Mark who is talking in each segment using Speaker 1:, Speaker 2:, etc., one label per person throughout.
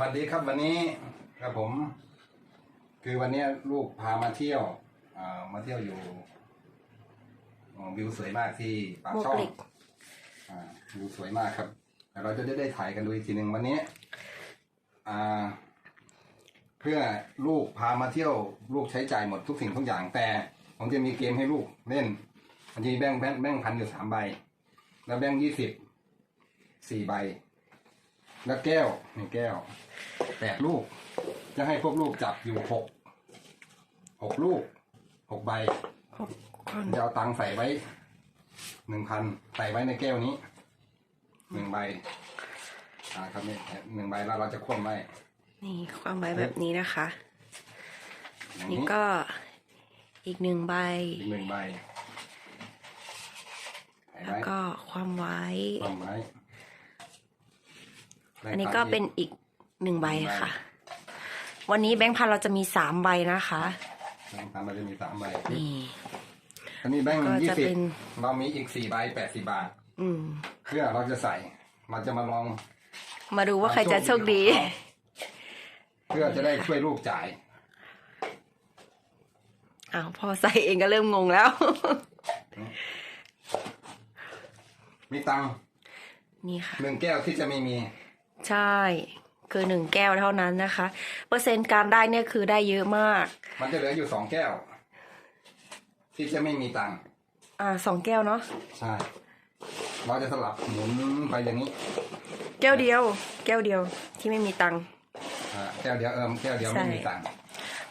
Speaker 1: วัสดีครับวันนี้ครับผม คือวันนี้ลูกพามาเที่ยวอ่ามาเที่ยวอยู่อ๋อวิวสวยมากที่ปาก
Speaker 2: หมวก
Speaker 1: ช่อง
Speaker 2: เหล็ก
Speaker 1: อ่าวิวสวยมากครับแต่เราจะได้ได้ถ่ายกันดูอีกทีหนึ่งวันนี้อ่าเพื่อลูกพามาเที่ยว ลูกใช้จ่ายหมดทุกสิ่งทุกอย่าง แต่ผมจะมีเกมให้ลูกเล่นมันจะมีแบงค์แบงค์แบงค์พันอยู่สามใบ แล้วแบงค์ยี่สิบสี่ใบ แล้วแก้วหนึ่งแก้วแปดลูก จะให้พวกลูกจับอยู่หกหกลูกหกใบ
Speaker 2: หกคน
Speaker 1: จะเอาตังค์ใส่ไว้หนึ่งพันใส่ไว้ในแก้วนี้หนึ่งใบอ่าครับนี่หนึ่งใบแล้วเราจะคว่ำไว้
Speaker 2: นี่ความไว้แบบนี้นะคะ
Speaker 1: อย่าง
Speaker 2: นี่
Speaker 1: นี้
Speaker 2: ก็อีกหนึ่งใบ
Speaker 1: อีกหนึ่งใบใส่
Speaker 2: แล้ว
Speaker 1: ไว้
Speaker 2: ก็ความไว้
Speaker 1: คว่ำไว้
Speaker 2: อันนี้ก็เป็นอีกหนึ่งใบค่ะ วันนี้แบงค์พันเราจะมีสามใบนะคะ
Speaker 1: แบงค์พันเราจะมีสามใบ
Speaker 2: นี่
Speaker 1: อันนี้แบงค์
Speaker 2: ก็
Speaker 1: ยี่
Speaker 2: จะ
Speaker 1: สิบ
Speaker 2: เป็น
Speaker 1: เรามีอีกสี่ใบแปดสิบบาท
Speaker 2: อืม
Speaker 1: เพื่อเราจะใส่เราจะมาลอง
Speaker 2: มาดูว่าใครจะโชคดี
Speaker 1: เพื่อจะได้ช่วยลูกจ่าย
Speaker 2: อ้าวพอใส่เองก็เริ่มงงแล้ว
Speaker 1: มีตังค์
Speaker 2: นี่ค่ะ
Speaker 1: หนึ่งแก้วที่จะไม่มี
Speaker 2: ใช่ คือหนึ่งแก้วเท่านั้นนะคะ เปอร์เซ็นต์การได้เนี่ยคือได้เยอะมาก
Speaker 1: มันจะเหลืออยู่สองแก้ว ที่จะไม่มีตังค์
Speaker 2: อ่าสองแก้วเนาะ
Speaker 1: ใช่ เราจะสลับหมุนไปอย่างนี้
Speaker 2: แก้วเดียว แก้วเดียวที่ไม่มีตังค์
Speaker 1: อ่าแก้วเดียวเอิมแก้วเดียว
Speaker 2: ใช่
Speaker 1: ไม่มีตังค์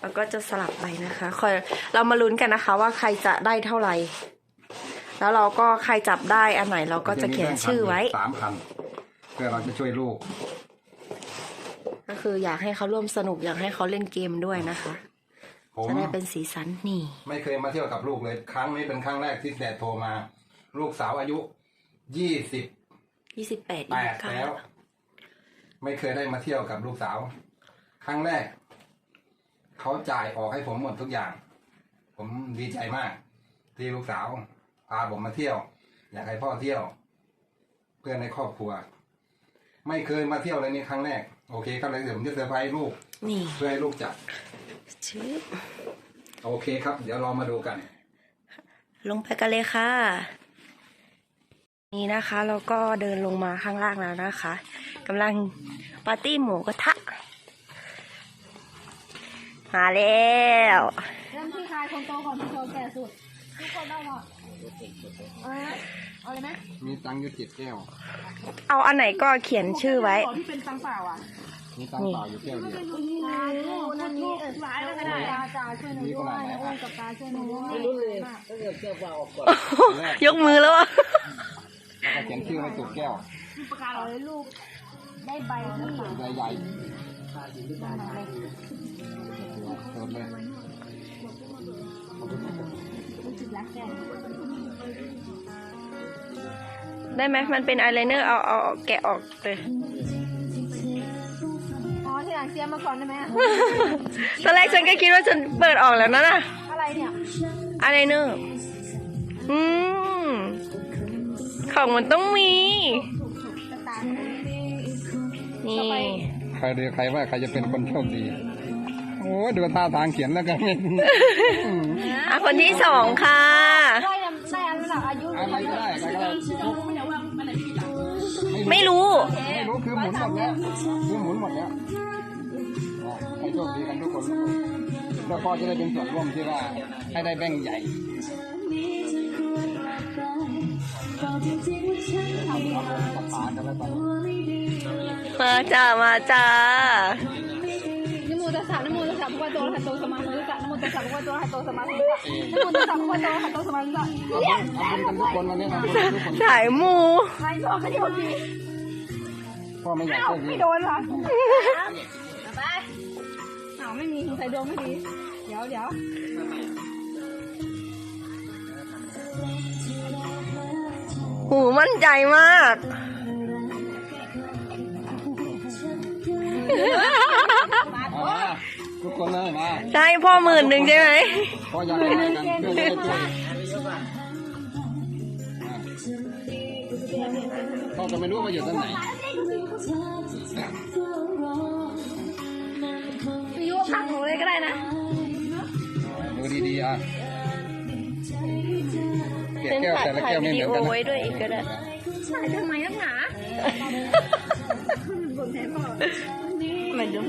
Speaker 2: แล้วก็จะสลับไปนะคะคอยเรามาลุ้นกันนะคะ ว่าใครจะได้เท่าไหร่ แล้วเราก็ใครจับได้อันไหนเราก็จะเขียนชื่อไว้
Speaker 1: สามพัน เพื่อเราจะช่วยลูก
Speaker 2: ก็คืออยากให้เขาร่วมสนุกอยากให้เขาเล่นเกมด้วยนะคะ
Speaker 1: ผม
Speaker 2: จะได้เป็นสีสันนี่
Speaker 1: ไม่เคยมาเที่ยวกับลูกเลย ครั้งนี้เป็นครั้งแรกที่แดดโทรมา ลูกสาวอายุยี่สิบ
Speaker 2: ยี่สิบแปด
Speaker 1: แป
Speaker 2: ยี่
Speaker 1: ด
Speaker 2: สิบเก้า
Speaker 1: แล้ว ไม่เคยได้มาเที่ยวกับลูกสาว ครั้งแรก เขาจ่ายออกให้ผมหมดทุกอย่าง ผมดีใจมาก ที่ลูกสาวพาผมมาเที่ยว อยากให้พ่อเที่ยว เพื่อนในครอบครัว ไม่เคยมาเที่ยวเลยนี่ครั้งแรก โอเคครับเลยเดี๋ยวผมจะเซอร์ไพรส์ลูก
Speaker 2: นี่
Speaker 1: เพื่อให้ลูกจัด
Speaker 2: ชื่อ
Speaker 1: โอเคครับ เดี๋ยวเรามาดูกัน
Speaker 2: ลงไปกันเลยค่ะ นี่นะคะเราก็เดินลงมาข้างล่างแล้วนะคะกำลังปาร์ตี้หมูกระทะมาแล้ว
Speaker 3: เริ่มที่ใครคนโตก่อนที่โตแก่สุดทุกคนได้หมด เอาเลยไหมเอาเลยไหม
Speaker 1: มีตังค์อยู่เจ็ดแก้ว
Speaker 2: เอาอันไหนก็เขียนชื่อไว้
Speaker 3: ขที่เป็นตังเปล่าอะ
Speaker 1: มีตังค์เปล่าอยู่แก้วเดียว
Speaker 3: นี่นะลูกนั่นนี่เออร้ายแล้วก็ได้ตาจ่าช่วยหนูด้วยนะอุ้มกับตาช่วยหนูด้วยไม่รู้เลย
Speaker 2: ยกมือแล้วอะ
Speaker 1: แล้วก็เขียนชื่อไว้ถูกแก้ว
Speaker 3: ประกาศเอาเลยลูกได้ใบที่สาม
Speaker 1: ใหญ่ใหญ่เติมเลย
Speaker 3: รู้สึกรักแก
Speaker 2: ได้ไหมมันเป็นอายไลเนอร์เอาเอาเอาแกะออกเลย
Speaker 3: อ๋อที่หลังเสียมาก่อนได้ไหม
Speaker 2: ตอนแรกฉันก็คิดว่าฉันเปิดออกแล้วนะน่ะ
Speaker 3: อะไรเนี่ย
Speaker 2: อายไลเนอร์อืมของมันต้องมี
Speaker 3: กระตา
Speaker 2: นี่
Speaker 1: ใครเรียกใครว่าใครจะเป็นคนโชคดี โอ้ดูท่าทางเขียนแล้วกัน
Speaker 2: อะคนที่สองค่ะ
Speaker 3: ได้ ยังได้อันหลักอายุ
Speaker 1: อะไรก็ได้อะไรก็ได้
Speaker 2: ไม่รู้
Speaker 1: ไม่รู้คือหมุนหมดแล้วคือหมุนหมดแล้วให้โชคดีกันทุกคนแล้วพ่อจะได้เป็นส่วนร่วมที่ว่าให้ได้แบ่งค์ใหญ่เอาลงคาถากันแล้วไป
Speaker 2: มาจ้ามาจ้า
Speaker 3: นโมตัสสะนโม สสะนโมตัสสะพระวโตอะระหะโตสมาสัมพุทธัสสะนโมตัวโตอะระหะโตสมาสัมพุทธัสสะ
Speaker 1: เอาบุญกันทุกคนวันนี้นทุกคน
Speaker 2: สายมู
Speaker 3: ใครโดนก็โชคดี
Speaker 1: พ่อไม่อยาก
Speaker 3: เอ้า
Speaker 1: โชคดี
Speaker 3: ไม่โดนหรอไปอ้าไม่มีใครดวงไม่ดี เดี๋ยวเดี๋ยว
Speaker 2: หูมั่นใจมาก ใช่พ่อหมื่นหนึ่งใช่ไหม
Speaker 1: พ่อจะไไม่รู้ว่าอยู่ตรงไหนอายุพักหนูเลยก็ได้นะดูดีๆอะเก็
Speaker 2: น
Speaker 1: แก้วแต่ละแก้วไม่เหมือนกันนะ
Speaker 2: ไว้ด้วยอีกก็ได้
Speaker 3: ถ่ทำไมนักหนา
Speaker 2: มาดู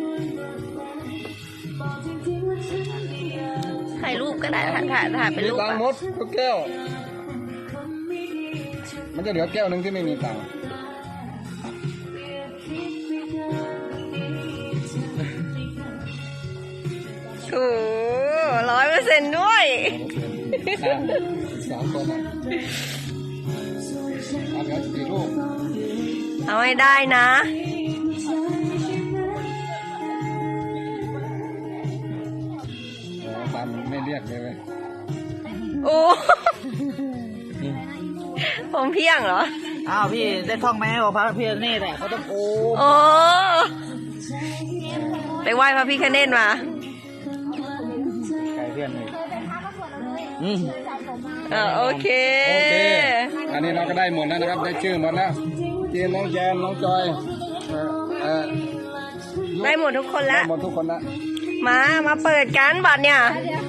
Speaker 2: ถ่ายรูปก็ได้ถ่ายถ่ายถ่ายเป็น
Speaker 1: มี
Speaker 2: รูป
Speaker 1: ตัง
Speaker 2: อะ
Speaker 1: ค์หมดทุกแก้ว มันจะเหลือแก้วหนึ่งที่ไม่มีตังค์
Speaker 2: โอ้ร้อยเปอร์เซ็นต์ด้วย
Speaker 1: สามคนอะเอาเดี๋ยวสี่ลูก
Speaker 2: เอาให้ได้นะ
Speaker 1: ยกเลยเว้ย
Speaker 2: โอ้ผมเพียงเหรอ
Speaker 4: อ้าวพี่ได้ท่องไหมว่าพระพิฆเนศอะเขาต้องโอ้
Speaker 2: โอ้ไปไหว้พระพิคเนตมา
Speaker 4: ไก่เพื่อนเลยอืม
Speaker 2: อ่าโอเค
Speaker 1: โอเค อันนี้เราก็ได้หมดแล้วนะครับ ได้ชื่อหมดแล้วเจนน้องแจมน้องจอยเออเออ
Speaker 2: ได้หมดทุกคน
Speaker 1: ได้
Speaker 2: แล้ว
Speaker 1: หมดทุกคนแล้ว
Speaker 2: มา มาเปิดกันบัตรเนี่ย
Speaker 3: เดี๋ยว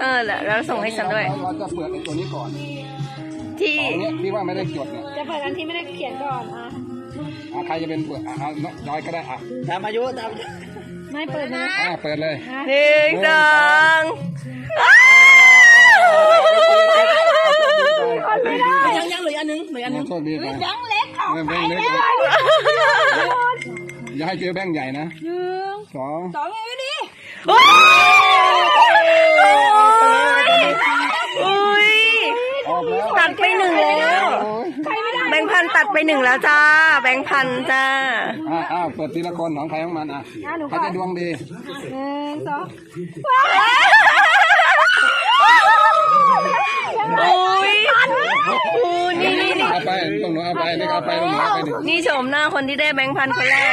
Speaker 2: เออแล้วแล้วส่งให้ฉันด้วย
Speaker 1: เราเราจะเปิดไอ้ตัวนี้ก่อน
Speaker 2: ที่
Speaker 1: ของเนี้ยที่ว่าไม่ได้จดเนี่ย
Speaker 3: จะเปิดอันที่ไม่ได้เขียนก่อนอะ
Speaker 1: อะใครจะเป็นเปิดอะเอาน้องจอยก็ได้อะ
Speaker 4: ตามอายุตามอายุ
Speaker 3: ไม่เปิดนะ
Speaker 1: อะเปิดเลย
Speaker 2: หนึ่งสองอ้าว
Speaker 1: ไม่ได้
Speaker 4: ยังยังเหลืออันนึงเหลืออันนึง
Speaker 1: โชคดีไป
Speaker 3: ยังเล็กออก
Speaker 1: เริ่มแบงค์เล็กอย่าให้เจอแบงค์ใหญ่นะ
Speaker 3: หนึ่ง
Speaker 1: สอง
Speaker 3: สองอย่างนี้ดิ
Speaker 2: โอ้ยอุ้ยตัดไปหนึ่งแล้ว
Speaker 1: โอ้ย
Speaker 2: แบงค์พันตัดไปหนึ่งแล้วจ้า แบงค์พันจ้า
Speaker 1: อะอ้าวเปิดทีละคนของใครของมันอะใครจะดวงดี
Speaker 3: หนึ่งสอง
Speaker 2: โอ้ยโอ้นี่นี่นี่
Speaker 1: เอาไปต้องหนูเอาไปนี่เอาไปต้องหนูเอาไปดิ
Speaker 2: นี่โฉมหน้าคนที่ได้แบงค์พันคนแรก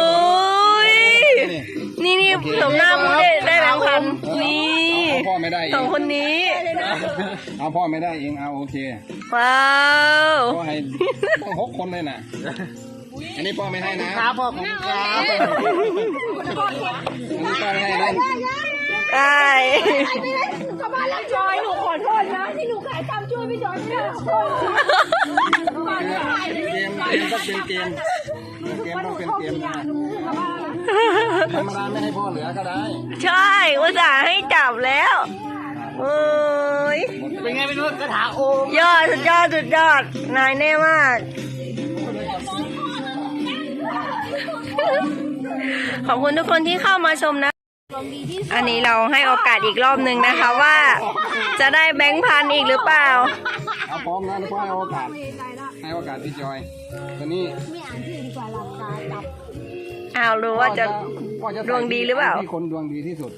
Speaker 1: พ่อไม่ได้เอ
Speaker 2: สอง
Speaker 1: ง
Speaker 2: คนนี้
Speaker 1: เอาพ่อไม่ได้เองเอาโอเค
Speaker 2: ว้าว
Speaker 1: พ่อให้ต้องหกคนเลยน่ะอันนี้พ่อไม่ให้นะ
Speaker 4: ครับพ่อของครับ
Speaker 1: อันนี้พ่อไม่ให้นะ
Speaker 2: ได้
Speaker 3: กลับบ้านแล้วจอยหนูขอโทษนะที่หนูขายตามช่วยพี่จอยไม่ได้ขอโทษ
Speaker 1: เกมเกมต้องเป็นเกมเกมต้องเป็นเกมนะ ธรรมดาไม่ให้พ่อเหลือก็ได้
Speaker 2: ใช่อุตส่าห์ให้จับแล้วโอ้ย
Speaker 4: เป็นไงไม่รู้กระถาโอม
Speaker 2: ยอดสุดยอดสุดยอดนายแน่มาก ขอบคุณทุกคนที่เข้ามาชมนะ อันนี้เราให้โอกาสอีกรอบหนึ่งนะคะว่า จะได้แบงค์พันอีกหรือเปล่า
Speaker 1: เอาพร้อมนะพ่อให้โอกาสให้โอกาสพี่จอยตอนนี้
Speaker 3: อ้าว
Speaker 2: รู้ว่าจะ
Speaker 1: พ่อจะ
Speaker 2: ดวงดีหรือเปล่า
Speaker 1: ที่คนดวงดีที่สุด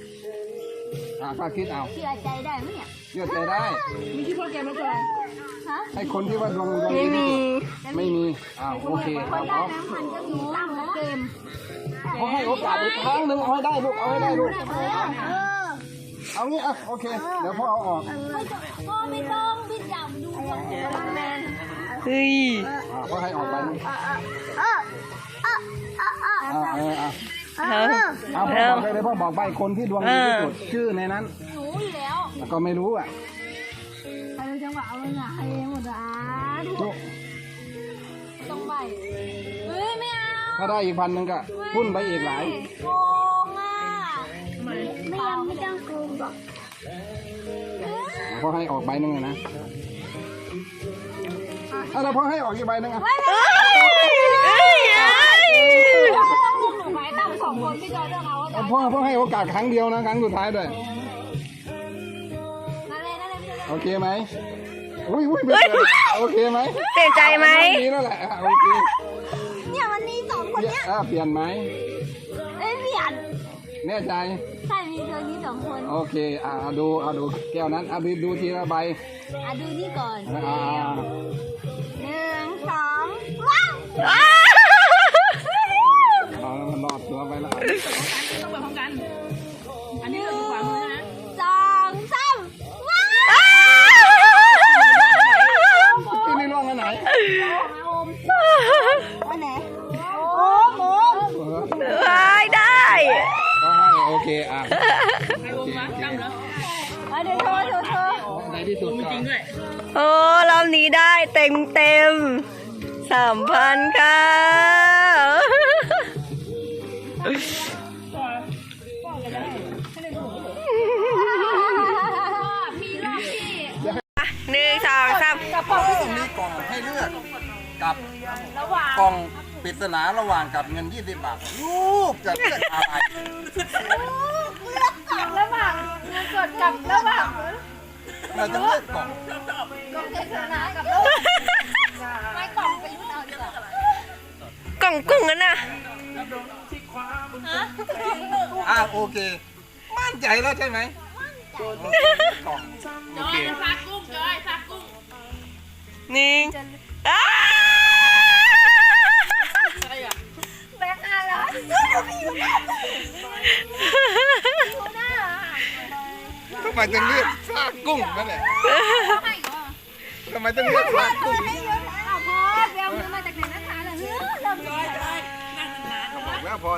Speaker 1: อ่าก็คิดเอา
Speaker 3: เชื่อใจได้ไหมเนี่ย
Speaker 1: เชื่อใจได้
Speaker 3: มีที่พ่อแกไม่จอยฮะ
Speaker 1: ให้คนที่ว่าดวงดวง
Speaker 2: ไม่
Speaker 1: ดีที่
Speaker 2: มี
Speaker 1: สุดไม่มีอ้าวโอเคเอาเอา
Speaker 3: มันก็คือตั้งเกม
Speaker 1: เขาให้โอกาสอีกครั้งหนึ่งเอาให้ได้ลูกเอาให้ได้ลูก
Speaker 3: เออ
Speaker 1: เอางี้อะโอเคเดี๋ยวพ่อเอาออก
Speaker 3: ก็ไม่ต้องพี่จับดูคนแมน
Speaker 2: เฮ้ย
Speaker 1: อ่าพ่อให้ออกไปลูก
Speaker 3: เออเออเออเออ
Speaker 1: อ่าเอออะ
Speaker 2: เอา
Speaker 1: เอาพ่อบอกไปเลยพ่อบอกไปคนที่ดวงดีที่สุดชื่อในนั้น
Speaker 3: หนูอยู่แล้ว
Speaker 1: แต่ก็ไม่รู้อะ
Speaker 3: อะไรจังหวะเอาเงาให้หมดอะ
Speaker 1: ลูก
Speaker 3: ต้องใบเฮ้ยไม่เอา
Speaker 1: ถ้าได้อีกพันหนึ่งก็พุ่นไปอีกหลาย
Speaker 3: โกงอะไม่ยังไม่ต้องโกงหรอก
Speaker 1: พ่อให้ออกใบหนึ่งเลยนะ ถ้าเราพ่อให้ออกอีกใบหนึ่งอะ
Speaker 2: เอ้ยเอ้ยเอ้ย
Speaker 3: ต้องมุมหนูไหมตั้งสองคนพี่จอยเลือกเอาว่าจะ
Speaker 1: เอาพ่อพ่อให้โอกาสครั้งเดียวนะครั้งสุดท้ายด้วย โอเคไหมอุ้ยอุ้ยไม่เกินโอเคไหม
Speaker 2: เปลี่ยนใจไหม
Speaker 1: ดีแล้วแหละอะโอเค
Speaker 3: เนี่ยวันนี้สองคน
Speaker 1: เปลี่ยอะเปลี่ยนไหม
Speaker 3: เอ้ยเปลี่ยน
Speaker 1: แน่ใจ
Speaker 3: ใช่มีตัวนี้สองคน
Speaker 1: โอเคอ่าเอาดูเอาดูแก้วนั้นเอาดูดูทีละใบ
Speaker 3: อะดูนี่ก่อน
Speaker 1: อ่า เอาแล้วมันรอดตัวไปแล้ว
Speaker 4: ต้องไปพร้อมกัน อันนี้เราอขวามือนะ
Speaker 3: สองสามว้าว
Speaker 1: ที่นี่ร่องอันไหน
Speaker 3: อันไหนโอ้โห
Speaker 2: ได้ได้
Speaker 1: โอเคอะ
Speaker 4: ใครวงวะจำเหรอ
Speaker 3: เดี๋ยวโทรโทรโทร
Speaker 1: ในที่สุด
Speaker 4: จริงด้วย
Speaker 2: โอ้รอบนี้ได้เต็มเต็ม สามพันค่ะ
Speaker 3: มีรอบที่
Speaker 2: หนึ่งสองสาม
Speaker 3: กระป๋องที่
Speaker 1: ต้องมีกล่องให้เลือกกับกล่องปริศนาระหว่างกับเงิน 20 บาทลูกจะเลือกอะไร
Speaker 3: ลือกกล่องระหว่างเงินสดกับระหว่าง
Speaker 1: เราจะเลือกกล่อง อะโอเค มั่นใจแล้วใช่ไหมโอเคกล่องโอเค
Speaker 4: ซักกุ้งจอยซักกุ้ง
Speaker 2: หนึ่งอ้า
Speaker 3: แบงค์ห้าร้อยดูพี่ดูหน้าดูหน้า
Speaker 1: ทำไมต้องเลือกซากกุ้งนั่นแหละ
Speaker 3: ให้ก่อน
Speaker 1: ทำไมต้องเลือกซากกุ้ง
Speaker 3: อ้าวพอไปเอาเงินมาจากไหนนะคะเหรอเฮ้ยเราไม่ได้
Speaker 1: บอกแล้วพอ